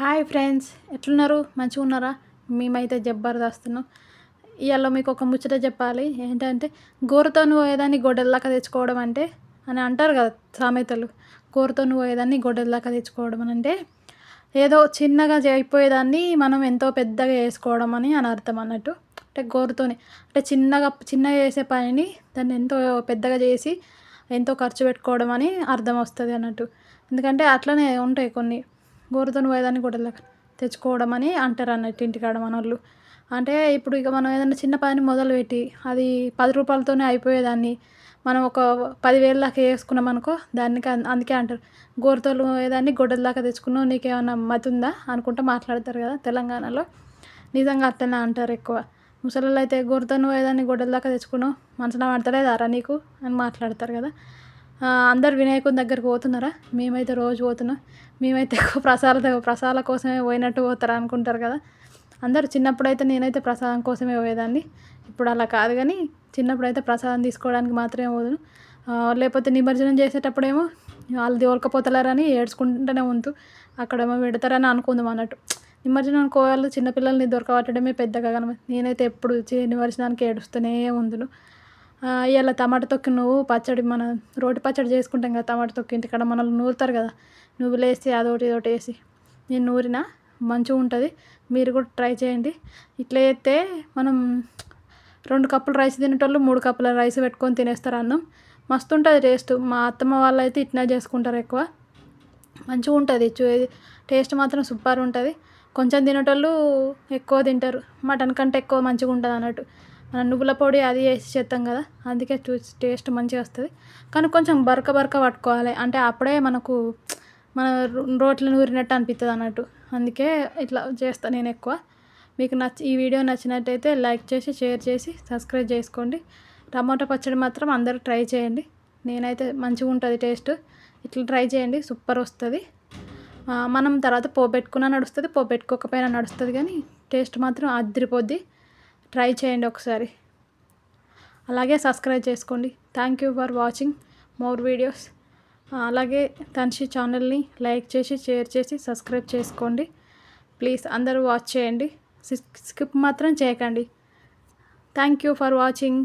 Hi friends ఎట్లున్నారు? మంచిగా ఉన్నారా? మేమైతే జబర్దస్తున్నాం ఇవాళ మీకు ఒక ముచ్చట చెప్పాలి. ఏంటంటే గోరుతో పోయేదాన్ని గొడ్డలదాకా తెచ్చుకోవడం అంటే అని అంటారు కదా సామెతలు. గోరుతో పోయేదాన్ని గొడ్డలదాకా తెచ్చుకోవడం అని అంటే ఏదో చిన్నగా అయిపోయేదాన్ని మనం ఎంతో పెద్దగా చేసుకోవడం అని అని అర్థం అన్నట్టు. అంటే గోరుతోనే. అంటే చిన్నగా చిన్నగా చేసే పనిని దాన్ని ఎంతో పెద్దగా చేసి ఎంతో ఖర్చు పెట్టుకోవడం అని అర్థం వస్తుంది అన్నట్టు. ఎందుకంటే అట్లనే ఉంటాయి కొన్ని. గోరుతో పోయేదాన్ని గొడ్డల తెచ్చుకోవడం అని అంటారు అన్నట్టు ఇంటికాడ మనోళ్ళు. అంటే ఇప్పుడు ఇక మనం ఏదైనా చిన్న పని మొదలుపెట్టి అది పది రూపాయలతోనే అయిపోయేదాన్ని. మనం ఒక పదివేల దాకా వేసుకున్నాం అనుకో దానికి అందుకే అంటారు. గోరుతోలు ఏదాన్ని గొడ్డల దాకా తెచ్చుకున్నావు నీకేమైనా మతి ఉందా అనుకుంటూ మాట్లాడతారు కదా తెలంగాణలో. నిజంగా అట్లనే అంటారు ఎక్కువ. ముసలిలో అయితే గోరుతో ఏదాన్ని గొడ్డల దాకా తెచ్చుకున్నావు మనసులో పడతలేదారా నీకు అని మాట్లాడతారు కదా. అందరు వినాయకుని దగ్గరికి పోతున్నారా? మేమైతే రోజు పోతున్నాం. మేమైతే ఎక్కువ ప్రసాద ప్రసాదాల కోసమే పోయినట్టు పోతారు అనుకుంటారు కదా. అందరు చిన్నప్పుడైతే నేనైతే ప్రసాదం కోసమే పోయేదాన్ని. ఇప్పుడు అలా కాదు కానీ చిన్నప్పుడైతే ప్రసాదం తీసుకోవడానికి మాత్రమే పోదును. లేకపోతే నిమజ్జనం చేసేటప్పుడేమో వాళ్ళు ఓలకపోతలేరని ఏడ్చుకుంటూనే ఉంటూ అక్కడేమో పెడతారని అనుకుందాం అన్నట్టు. నిమజ్జనం కోవాలి చిన్నపిల్లల్ని దొరకబట్టడమే పెద్దగా కనబ నేనైతే ఎప్పుడు నిమజ్జనానికి ఏడుస్తూనే ఉందును. ఇలా టమాటా తొక్కి నువ్వు పచ్చడి మన రోటి పచ్చడి చేసుకుంటాం కదా టమాటా తొక్కి ఇంటికాడ మనల్ని నూరుతారు కదా నువ్వులు వేసి అదొకటి ఇదొకటి వేసి. నేను నూరిన మంచిగా ఉంటుంది మీరు కూడా ట్రై చేయండి. ఇట్లా చేస్తే మనం రెండు కప్పులు రైస్ తినేటోళ్ళు మూడు కప్పుల రైస్ పెట్టుకొని తినేస్తారు అన్నం. మస్తు ఉంటుంది టేస్ట్. మా అత్తమ్మ వాళ్ళు అయితే ఇట్లా చేసుకుంటారు ఎక్కువ. మంచిగా ఉంటుంది టేస్ట్ మాత్రం సూపర్ ఉంటుంది. కొంచెం తినేటోళ్ళు ఎక్కువ తింటారు మటన్ కంటే ఎక్కువ మంచిగా ఉంటుంది అన్నట్టు. మనం నువ్వుల పొడి అది వేసి చేస్తాం కదా అందుకే చూసి టేస్ట్ మంచిగా వస్తుంది. కానీ కొంచెం బరక బరక పట్టుకోవాలి. అంటే అప్పుడే మనకు మన రోట్లో నూరినట్టు అనిపిస్తుంది అన్నట్టు. అందుకే ఇట్లా చేస్తాను నేను ఎక్కువ. మీకు నచ్చి ఈ వీడియో నచ్చినట్టయితే లైక్ చేసి షేర్ చేసి సబ్స్క్రైబ్ చేసుకోండి. టమాటో పచ్చడి మాత్రం అందరూ ట్రై చేయండి. నేనైతే మంచిగా ఉంటుంది టేస్ట్. ఇట్లా ట్రై చేయండి సూపర్ వస్తుంది. మనం తర్వాత పోపెట్టుకున్నా నడుస్తుంది పోపెట్టుకోకపోయినా నడుస్తుంది కానీ టేస్ట్ మాత్రం అదిరిపోద్ది. ట్రై చేయండి ఒకసారి. అలాగే సబ్స్క్రైబ్ చేసుకోండి. Thank you for watching more videos అలాగే తన్షి ఛానల్ని లైక్ చేసి షేర్ చేసి సబ్స్క్రైబ్ చేసుకోండి. ప్లీజ్ అందరూ వాచ్ చేయండి. స్కిప్ మాత్రం చేయకండి. Thank you for watching